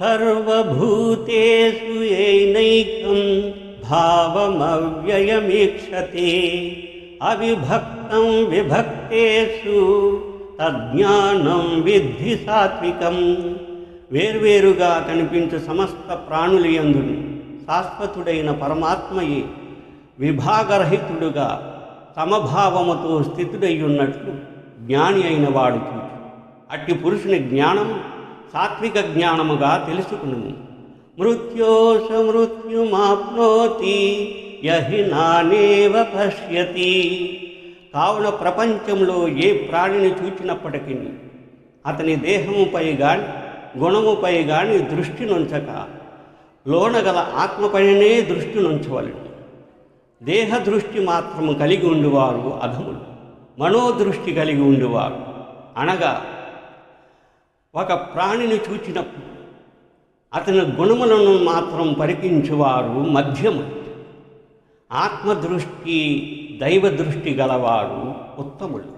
సర్వభూతేషు ఏనైకం భావమవ్యయమీక్షతే అవిభక్తం విభక్తేషు తజ్ఞానం విద్ధి సాత్వికం. వేర్వేరుగా కనిపించు సమస్త ప్రాణులయందుని శాశ్వతుడైన పరమాత్మయే విభాగరహితుడుగా సమభావముతో స్థితుడై ఉన్నట్లు జ్ఞాని అయిన వాడు చూచు. అట్టి పురుషుని జ్ఞానం సాత్విక జ్ఞానముగా తెలుసుకును మృత్యోష మృత్యుమాప్నోతి యహి నానేవ పశ్యతి. కావున ప్రపంచంలో ఏ ప్రాణిని చూచినప్పటికీ అతని దేహముపై గాని గుణముపై గాని దృష్టి నుంచక లోనగల ఆత్మపైనే దృష్టి నుంచవలను. దేహ దృష్టి మాత్రము కలిగి ఉండేవారు అధములు మనోదృష్టి కలిగి ఉండేవారు. అనగా ఒక ప్రాణిని చూచినప్పుడు అతని గుణములను మాత్రం పరికించువారు మధ్యములు ఆత్మదృష్టి దైవ దృష్టి గలవారు ఉత్తములు.